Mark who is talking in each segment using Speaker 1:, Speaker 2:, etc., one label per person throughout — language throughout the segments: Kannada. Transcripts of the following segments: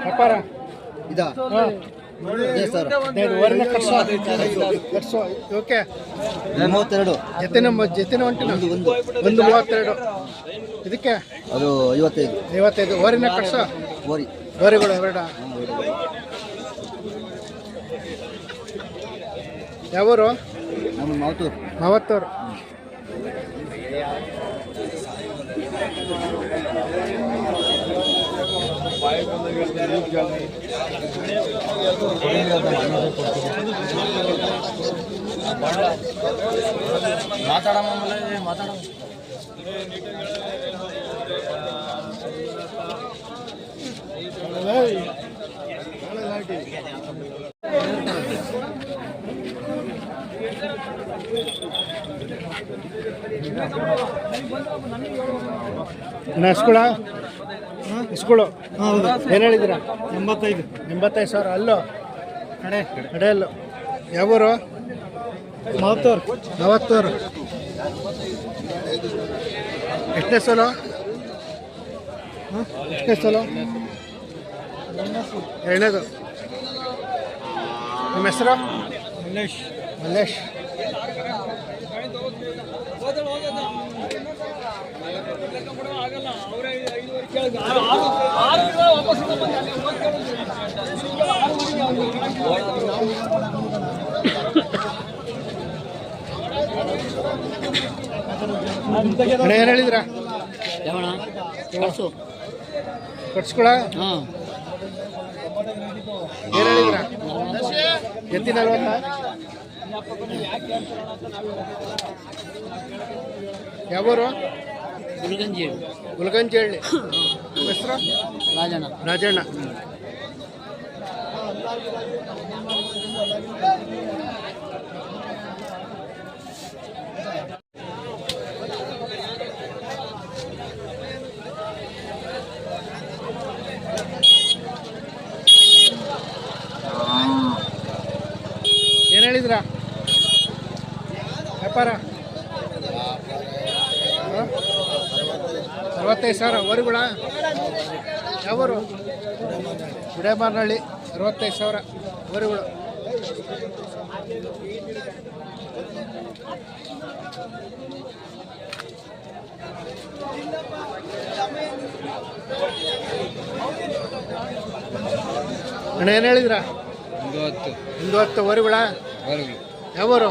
Speaker 1: ವ್ಯಾಪಾರ
Speaker 2: ಇದಾ
Speaker 1: ಓಕೆ
Speaker 2: ಮೂವತ್ತೆರಡು.
Speaker 1: ಜೊತೆನ ಜೊತೆನ ಹೊಂಟಿನ
Speaker 2: ಒಂದು ಒಂದು.
Speaker 1: ಮೂವತ್ತೆರಡು. ಇದಕ್ಕೆ?
Speaker 2: ಅದು ಐವತ್ತೈದು.
Speaker 1: ಐವತ್ತೈದು. ಓರಿನ ಕಟ್ಸೋ.
Speaker 2: ಓರಿ.
Speaker 1: ಓರಿಗಳು ಎರಡ. ಯಾವೂರು?
Speaker 2: ನಮ್ಮ ಮಾವತ್ತೂರು.
Speaker 1: ಮಾವತ್ತೂರು. ಇನ್ನು ಇಸ್ಕೊಳ? ಹೌದು. ಏನು ಹೇಳಿದ್ದೀರಾ? ಎಂಬತ್ತೈದು. ಎಂಬತ್ತೈದು ಸಾವಿರ. ಅಲ್ಲೋ? ಕಡೆ. ಅಲ್ಲೋ? ಯಾವೂರು? ಮೂವತ್ತೂರು ಮೂವತ್ತೂರು ಎಷ್ಟನೇ ಸೋಲು? ಎಷ್ಟನೇ ಸೋಲು? ಎರಡನೇದು. ನಿಮ್ಮ ಹೆಸರು? ಮಲ್ಲೇಶ್. ಅಣ್ಣ ಏನು ಹೇಳಿದ್ರ?
Speaker 2: ಯಾವಣ ಕಳ್ಸು.
Speaker 1: ಕಟ್ಸ್ಕೊಳ?
Speaker 2: ಹಾಂ.
Speaker 1: ಏನು ಹೇಳಿದ್ರ? ಎತ್ತಿನ ಯಾವೂರು?
Speaker 2: ಗುಲ್ಗಂಜಿ
Speaker 1: ಗುಲ್ಗಂಜಿ ಹೇಳಿ ಹೆಸರು?
Speaker 2: ರಾಜಣ್ಣ.
Speaker 1: ರಾಜಣ್ಣ. ಏನು ಹೇಳಿದ್ರ? ವ್ಯಾಪಾರ? ಅರವತ್ತೈದು ಸಾವಿರ. ವರಿಗಳ ಯಾವರು ಗುಡೇಮಾರ್ನಹಳ್ಳಿ ಅರವತ್ತೈದು ಸಾವಿರ. ಅವರುಗಳು ಅಣ್ಣ ಏನು ಹೇಳಿದ್ರ?
Speaker 2: ಒಂದು ಹತ್ತು
Speaker 1: ಒಂದು ಹತ್ತು ವರಿಗಳ ಯಾವರು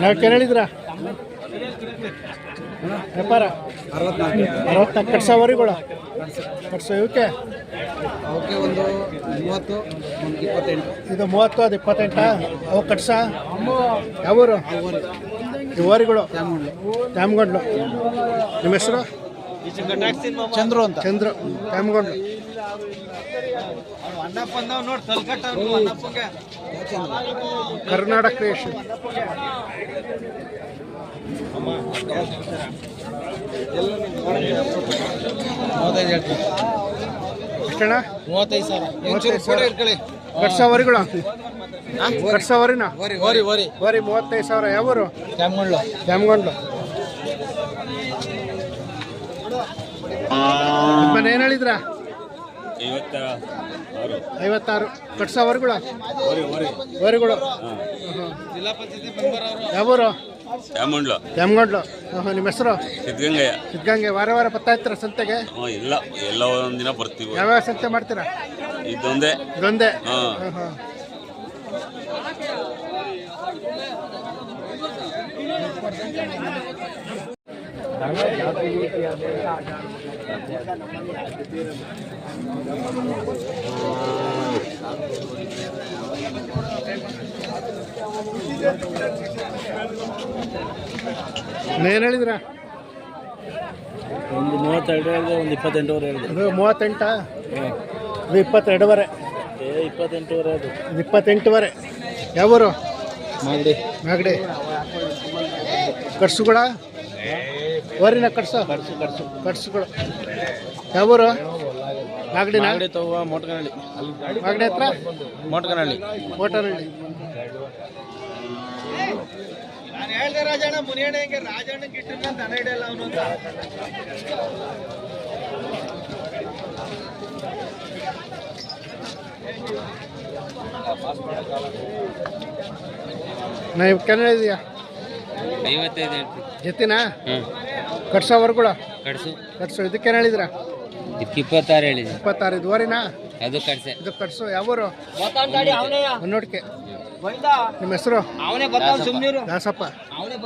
Speaker 1: ನಾವು ಕೇಳಿದ್ರ ವ್ಯಾಪಾರ? ಅರವತ್ನಾಲ್ಕು. ಕಟ್ಸೋ ಇವಕ್ಕೆ?
Speaker 2: ಅವಕ್ಕೆ ಒಂದು ಮೂವತ್ತು ಒಂದು ಇಪ್ಪತ್ತೆಂಟು.
Speaker 1: ಇದು ಮೂವತ್ತು ಅದು ಇಪ್ಪತ್ತೆಂಟಾ? ಅವು ಕಟ್ಸ? ಯಾವೂರು ಇವರಿಗಳು ವರಿಗಳು? ತ್ಯಾಮಗೊಂಡ್ಲು. ನಿಮ್ಮ ಹೆಸರು?
Speaker 2: ಚಂದ್ರು ಅಂತ.
Speaker 1: ಚಂದ್ರು. ತ್ಯಾಮಗೊಂಡ್ಲು. ಕರ್ನಾಟಕ ಕ್ರಿಯೇಷನ್
Speaker 2: ಮೂವತ್ತೈದು ಹೇಳ್ತೀನಿ
Speaker 1: ಎಷ್ಟಣ್ಣ?
Speaker 2: ಮೂವತ್ತೈದು ಸಾವಿರ.
Speaker 1: ಮೂವತ್ತೈದು ಸಾವಿರ. ಕಟ್ಸೋ ವರಿಗಳು ಕಟ್ಸೋ ವರಿನ
Speaker 2: ಓರಿ ಓರಿ ಓರಿ
Speaker 1: ವರಿ ಮೂವತ್ತೈದು ಸಾವಿರ. ಯಾವರು? ಏನು ಹೇಳಿದ್ರ? ಐವತ್ತಾರು. ಕಟ್ಸ ವರಿಗಳು ವರ್ಗಳು
Speaker 3: ಯಾಮಂಡ್ಲು
Speaker 1: ಯಾವೂರು? ತ್ಯಾಮಗೊಂಡ್ಲು ಹಾಂ ನಿಮ್ಮ ಹೆಸರು?
Speaker 3: ಸಿದ್ಧಗಂಗಯ್ಯ
Speaker 1: ಸಿದ್ಧಗಂಗೆ ವಾರ ವಾರ ಬರ್ತಾ ಇರ್ತೀರ ಸಂತೆಗೆ?
Speaker 3: ಇಲ್ಲ. ಎಲ್ಲ ಒಂದಿನ ದಿನ ಬರ್ತೀವಿ.
Speaker 1: ಯಾವ್ಯಾವ ಸಂತೆ ಮಾಡ್ತೀರಾ?
Speaker 3: ಇದೊಂದೇ.
Speaker 1: ಇದೊಂದೇ.
Speaker 3: ಹಾಂ.
Speaker 1: ಏನು ಹೇಳಿದ್ರ?
Speaker 2: ಒಂದು ಮೂವತ್ತೆರಡು ಹೇಳಿದೆ ಒಂದು ಇಪ್ಪತ್ತೆಂಟುವರೆ ಹೇಳಿದೆ.
Speaker 1: ಮೂವತ್ತೆಂಟ? ಇದು ಇಪ್ಪತ್ತೆರಡುವರೆ.
Speaker 2: ಏ ಇಪ್ಪತ್ತೆಂಟುವರೆ ಅದು.
Speaker 1: ಇದು ಇಪ್ಪತ್ತೆಂಟುವರೆ. ಯಾವೂರು?
Speaker 2: ಮಾಗಡಿ.
Speaker 1: ಮಾಗಡಿ. ಕಟ್ಸುಗಳ ಓರಿನ ಕಟ್ಸು.
Speaker 2: ಕಡ್ಸು ಕಡ್ಸು
Speaker 1: ಕಟ್ಸುಗಳು. ಯಾವೂರು?
Speaker 2: ನಾಗಡಿ ನಾಗಡಿ ಮೋಟ್ಕನಹಳ್ಳಿ
Speaker 1: ಮಾಗಡಿ ಹತ್ರ?
Speaker 2: ಮೋಟ್ಕನಹಳ್ಳಿ ನಾನು ಹೇಳ್ದೆ ರಾಜಣ್ಣ ಮುನಿಯಣ್ಣ ಹೆಂಗೆ ರಾಜಣ್ಣ ಗಿಟ್ಟಿನ ದನ ಹಿಡಿಯಲ್ಲ ಅವನು ಅಂತ.
Speaker 1: ನಾ ಕನ್ನಡ ಕೆನ ಇದೆಯಾ
Speaker 2: ಐವತ್ತೈದು
Speaker 1: ಜೊತೆನಾ?
Speaker 2: ಹ್ಞೂ
Speaker 1: ಕಟ್ಸೋ. ಕಟ್ಸು. ಇದಕ್ಕೇನು ಹೇಳಿದ್ರ?
Speaker 2: ಇದಕ್ಕೆ ಇಪ್ಪತ್ತಾರು ಹೇಳಿದೆ
Speaker 1: ಇಪ್ಪತ್ತಾರು. ಇದುವರೆನಾ
Speaker 2: ಅದು ಕಡ್ಸೆ
Speaker 1: ಇದು ಕಟ್ಸು. ಯಾವೂರು? ನೋಡ್ಕೆ ನಿಮ್ಮ ಹೆಸರು?
Speaker 2: ಅವನೇ ಬರ್ತಾವ ಸುಮ್ಮನಿರು
Speaker 1: ದಾಸಪ್ಪ.
Speaker 2: ಅವನೇ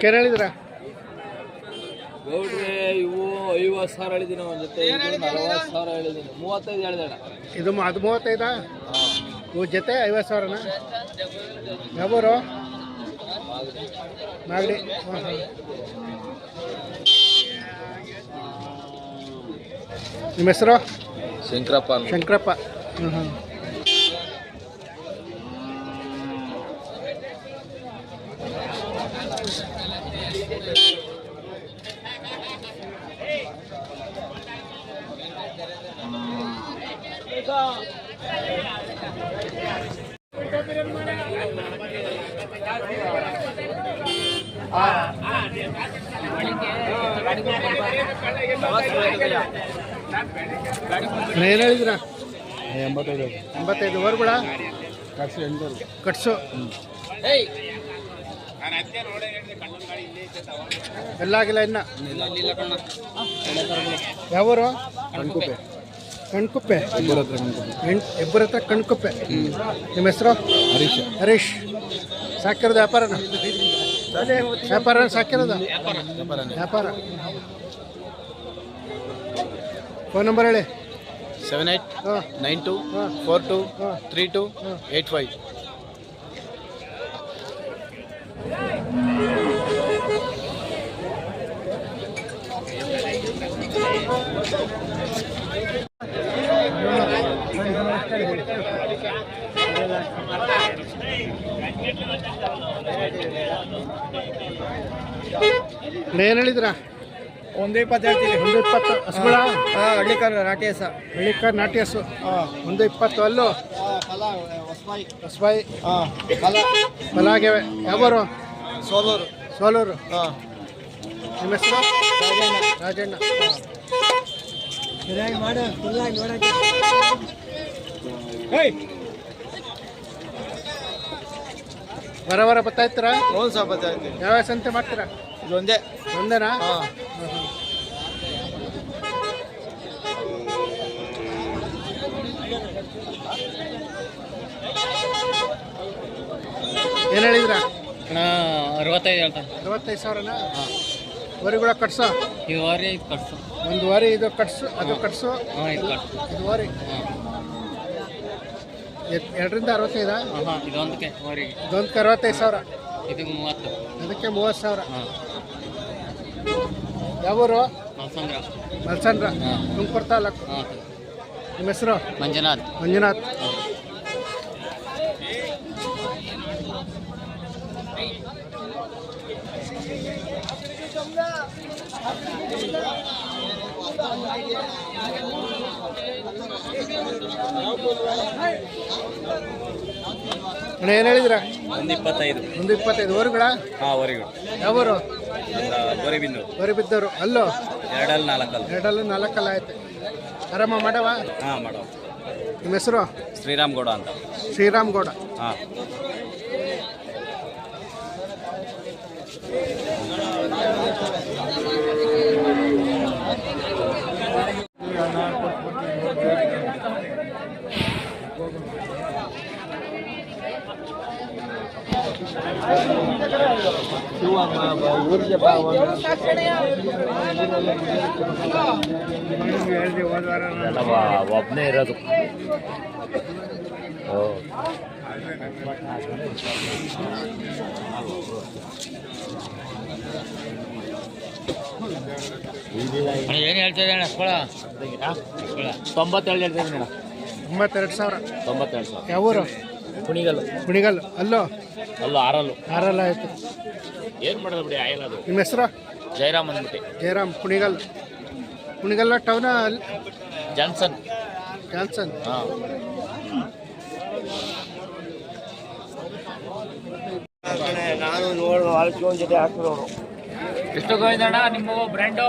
Speaker 1: ಕೇನು ಹೇಳಿದ್ರ?
Speaker 2: ಗೌಡ್ರೆ ಇವು ಐವತ್ತು ಸಾವಿರ ಹೇಳಿದ್ದೀನಿ ಒಂದು ಜೊತೆ. ನಲವತ್ತು ಸಾವಿರ ಹೇಳಿದ್ದೀನಿ. ಮೂವತ್ತೈದು ಹೇಳಿದೆ
Speaker 1: ಇದು ಮ- ಅದು ಮೂವತ್ತೈದಾ? ಇವು ಜೊತೆ ಐವತ್ತು ಸಾವಿರನಾ? ಯಾವೂರು? ಮಾಗಡಿ. ಹಾಂ. ಹಾಂ ನಿಮ್ಮ ಹೆಸರು?
Speaker 2: ಶಂಕರಪ್ಪ
Speaker 1: ಶಂಕರಪ್ಪ. ಹ್ಞೂ ಹ್ಞೂ ಏನು ಹೇಳಿದ್ರ?
Speaker 2: ಎಂಬತ್ತೈದು.
Speaker 1: ಎಂಬತ್ತೈದು. ವರ್ಗುಳ
Speaker 2: ಕಟ್ಸು
Speaker 1: ಕಟ್ಸು. ಎಲ್ಲ ಆಗಿಲ್ಲ ಇನ್ನ. ಯಾವೂರು?
Speaker 2: ಕಣ್ಕುಪ್ಪೆ. ಇಬ್ಬರ ಹತ್ರ ಕಣ್ಕುಪ್ಪೆ.
Speaker 1: ಇಬ್ಬರ ಹತ್ರ ಕಣ್ಕುಪ್ಪೆ. ನಿಮ್ಮ ಹೆಸರು?
Speaker 2: ಹರೀಶ್.
Speaker 1: ಹರೀಶ್. ಸಾಕಿರೋದು ವ್ಯಾಪಾರ? ವ್ಯಾಪಾರ ಸಾಕಿರೋದು? ವ್ಯಾಪಾರ. ಫೋನ್ ನಂಬರ್ ಹೇಳಿ.
Speaker 2: ಸೆವೆನ್ ಏಯ್ಟ್
Speaker 1: ಹಾಂ.
Speaker 2: Nine two four two three two eight five
Speaker 1: ಏನು ಹೇಳಿದ್ರ?
Speaker 2: ಒಂದು ಇಪ್ಪತ್ತು ಹೇಳ್ತೀವಿ
Speaker 1: ಒಂದು ಇಪ್ಪತ್ತು. ಹಸುಗಳ
Speaker 2: ಹಾಂ ಹಳ್ಳಿಕಾರ ನಾಟಿ ಹೆಸ
Speaker 1: ಹಳ್ಳಿಕಾರ್ ನಾಟಿ ಹಸು ಒಂದು ಇಪ್ಪತ್ತು ಅಲ್ಲು? ಹೊಸಬಾಯಿ
Speaker 2: ಹಾಂ
Speaker 1: ಬಲಾಗ್ಯವೆ ಯಾವರು?
Speaker 2: ಸೋಲೂರು.
Speaker 1: ಸೋಲೂರು?
Speaker 2: ಹಾಂ.
Speaker 1: ನಿಮ್ಮ ಹೆಸರು? ರಾಜಣ್ಣ. ವರ ವರ ಬರ್ತಾ ಇರ್ತೀರಾ?
Speaker 2: ಒಂದು ಸಹ ಹೇಳ್ತೀವಿ
Speaker 1: ಯಾವ ಸಂತೆ ಮಾಡ್ತೀರಾ?
Speaker 2: ಇದೊಂದೇ?
Speaker 1: ಒಂದೇನಾ? ಏನು ಹೇಳಿದ್ರ?
Speaker 2: ಅರವತ್ತೈದು ಹೇಳ್ತಾನೆ
Speaker 1: ಅರವತ್ತೈದು ಸಾವಿರನಾ? ವರಿಗಳ ಕಟ್ಸೋ.
Speaker 2: ಈ ವಾರಿ ಕಟ್ಸು.
Speaker 1: ಒಂದು ವಾರಿ ಇದು ಕಟ್ಸು ಅದು ಕಟ್ಸು.
Speaker 2: ಹಾಂ ಇದು ಕಟ್ಸು.
Speaker 1: ಇದು ವಾರಿ. ಎರಡರಿಂದ ಅರವತ್ತೈದಾ?
Speaker 2: ಹಾಂ ಇದೊಂದಕ್ಕೆ ವಾರಿಗೆ.
Speaker 1: ಇದೊಂದಕ್ಕೆ ಅರವತ್ತೈದು ಸಾವಿರ.
Speaker 2: ಇದಕ್ಕೆ ಮೂವತ್ತು.
Speaker 1: ಅದಕ್ಕೆ ಮೂವತ್ತು ಸಾವಿರ.
Speaker 2: ಹಾಂ.
Speaker 1: ಯಾವೂರು
Speaker 2: ಮಲ್ಸಂದ್ರ.
Speaker 1: ಮಲ್ಸಂದ್ರ.
Speaker 2: ಹಾಂ.
Speaker 1: ತುಮಕೂರು ತಾಲೂಕು
Speaker 2: ಹಾಂ
Speaker 1: ನಿಮ್ಮ ಹೆಸರು?
Speaker 2: ಮಂಜುನಾಥ್.
Speaker 1: ಮಂಜುನಾಥ್. ಅಣ್ಣ ಏನು ಹೇಳಿದ್ರ
Speaker 2: ಒಂದು ಇಪ್ಪತ್ತೈದು.
Speaker 1: ಒಂದು ಇಪ್ಪತ್ತೈದು. ಊರುಗಳ
Speaker 2: ಹಾಂ ಊರಿಗಳು
Speaker 1: ಯಾವೂರು
Speaker 2: ಗೋರಿಬಿಂದು
Speaker 1: ಬರಿ ಬಿದ್ದವರು ಅಲ್ಲೋ?
Speaker 2: ಎರಡಲ್ಲಿ ನಾಲ್ಕಲ್ಲ.
Speaker 1: ಎರಡಲ್ಲೂ ನಾಲ್ಕಲ್ಲ ಆಯ್ತು. ಆರಾಮ ಮಾಡವ?
Speaker 2: ಹಾಂ ಮಾಡವ.
Speaker 1: ನಿಮ್ಮ ಹೆಸರು?
Speaker 2: ಶ್ರೀರಾಮ್ ಗೌಡ ಅಂತ.
Speaker 1: ಶ್ರೀರಾಮ್ ಗೌಡ.
Speaker 2: ಹಾಂ ಊರಿಗೆ ಬಾ
Speaker 1: ಹೇಳ್ದೆ ಹೋದ ವಾರ ನಾನು.
Speaker 2: ಒಬ್ಬನೇ ಇರೋದು. ಏನು ಹೇಳ್ತಿದ್ದೆ ಅಣ್ಣ? ಸ್ಕೊಳ ತೊಂಬತ್ತೇಳು ಹೇಳ್ತಿದ್ದೀನಿ ಅಣ್ಣ.
Speaker 1: ತೊಂಬತ್ತೆರಡು ಸಾವಿರ.
Speaker 2: ತೊಂಬತ್ತೆರಡು ಸಾವಿರ.
Speaker 1: ಯಾವ ಊರು?
Speaker 2: ಕುಣಿಗಲ್ಲು.
Speaker 1: ಪುಣಿಗಲ್ ಅಲ್ಲೋ?
Speaker 2: ಅಲ್ಲೋ ಆರಲ್ಲು.
Speaker 1: ಆರಲ್ಲ ಆಯ್ತು.
Speaker 2: ಏನು ಮಾಡೋದು ಬಿಡಿ ಆಯಲ್ಲ ಅದು.
Speaker 1: ನಿಮ್ಮ ಹೆಸರು?
Speaker 2: ಜಯರಾಮ್ ಅಂದ್ಬಿಟ್ಟು.
Speaker 1: ಜಯರಾಮ್ ಕುಣಿಗಲ್ ಕುಣಿಗಲ್ಲ ಟೌನ ಅಲ್ಲಿ?
Speaker 2: ಜಾನ್ಸನ್.
Speaker 1: ಜಾನ್ಸನ್.
Speaker 2: ಹಾಂ.
Speaker 4: ನಾನು ನೋಡೋ ಒಂದು ಜೊತೆ ಹಾಕಿದವರು
Speaker 2: ಎಷ್ಟು ಗೋವಿಂದಣ್ಣ ನಿಮ್ಮ ಬ್ರ್ಯಾಂಡು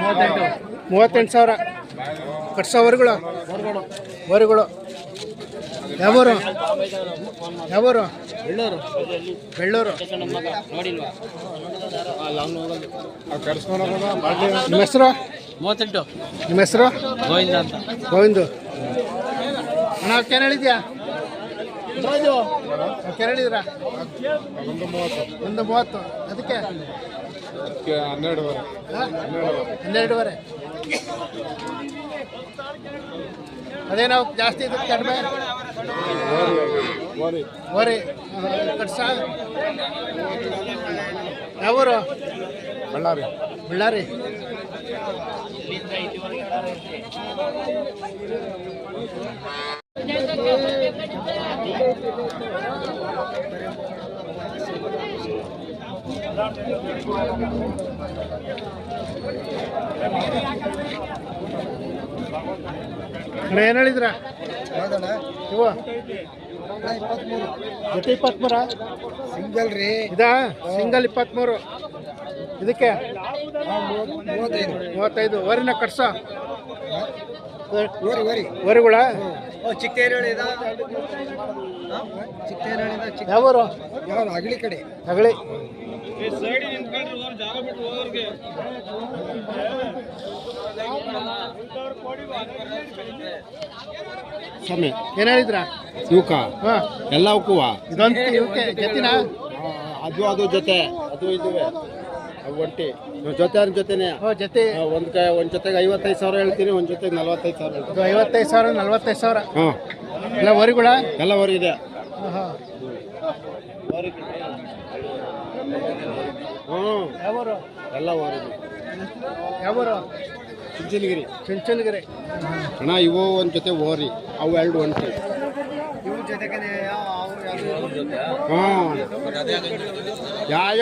Speaker 1: ಮೂವತ್ತೆಂಟು ಮೂವತ್ತೆಂಟು ಸಾವಿರ. ಕಟ್ಸೋ ವರ್ಗಳು ವರುಗಳು ಯಾವೂರು? ಯಾವೂರು?
Speaker 2: ಬೆಳ್ಳೂರು.
Speaker 1: ಬೆಳ್ಳೂರು.
Speaker 2: ನೋಡಿಲ್ವಾ?
Speaker 1: ನಿಮ್ಮ ಹೆಸರು?
Speaker 2: ಮೂವತ್ತೆಂಟು.
Speaker 1: ನಿಮ್ಮ ಹೆಸರು?
Speaker 2: ಗೋವಿಂದ ಅಂತ.
Speaker 1: ಗೋವಿಂದ. ನಾವು ಕೇರಳಿದ್ಯಾ ಕೇರಳಿದ್ರ ಒಂದು ಮೂವತ್ತು. ಒಂದು ಮೂವತ್ತು. ಅದಕ್ಕೆ?
Speaker 4: ಹನ್ನೆರಡುವರೆ?
Speaker 1: ಹನ್ನೆರಡುವರೆ. ಅದೇನೋ ಜಾಸ್ತಿ ಇದಕ್ಕೆ ಕಡಿಮೆ? ಓರಿ ಯಾವೂರು?
Speaker 4: ಬಳ್ಳಾರಿ.
Speaker 1: ಬಳ್ಳಾರಿ. ಏನು ಹೇಳಿದ್ರ? ಇವ ಜೊತೆ ಇಪ್ಪತ್ಮೂರ?
Speaker 4: ಸಿಂಗಲ್ ರೀ.
Speaker 1: ಇದಾ? ಸಿಂಗಲ್ ಇಪ್ಪತ್ಮೂರು. ಇದಕ್ಕೆ?
Speaker 4: ಮೂವತ್ತೈದು.
Speaker 1: ಮೂವತ್ತೈದು. ವರಿನ ಕಟ್ಸ. ವರಿಗಳ ಯಾವೂರು?
Speaker 4: ಕಡೆ.
Speaker 1: ತಗಳಿ
Speaker 4: ಸ್ವಾಮಿ
Speaker 1: ಏನು ಹೇಳಿದ್ರ?
Speaker 4: ಇವಕ್ಕ
Speaker 1: ಹಾ.
Speaker 4: ಎಲ್ಲವಕ್ಕೂ
Speaker 1: ಇದೊಂದು ಇವಕ್ಕೆ ಜೊತಿನ
Speaker 4: ಅದು ಅದು ಜೊತೆ ಅದು ಇದುವೆ. ಒಂಟಿ. ಜೊತೆ ಅದ್ರ ಜೊತೆನೆ?
Speaker 1: ಜೊತೆ.
Speaker 4: ಒಂದು ಕೈ ಒಂದ್ ಜೊತೆಗೆ ಐವತ್ತೈದು ಸಾವಿರ ಹೇಳ್ತೀನಿ ಒಂದ್ ಜೊತೆಗೆ ನಲ್ವತ್ತೈದು ಸಾವಿರ ಹೇಳ್ತೀನಿ.
Speaker 1: ಇದು ಐವತ್ತೈದು ಸಾವಿರ ನಲ್ವತ್ತೈದು ಸಾವಿರ?
Speaker 4: ಹಾಂ.
Speaker 1: ಎಲ್ಲ ವರಿಗಳ
Speaker 4: ಎಲ್ಲ ವರಿ ಇದೆ ಎಲ್ಲ ವರಿ
Speaker 1: ಯಾವೂರು?
Speaker 4: ಚುಂಚನಗಿರಿ.
Speaker 1: ಚುಂಚನಗಿರಿ.
Speaker 4: ಅಣ್ಣ ಇವು ಒಂದ್ ಜೊತೆ ಓರಿ. ಅವು ಎರಡು ಒಂಟಿ. ಹಾಂ. ಯಾವ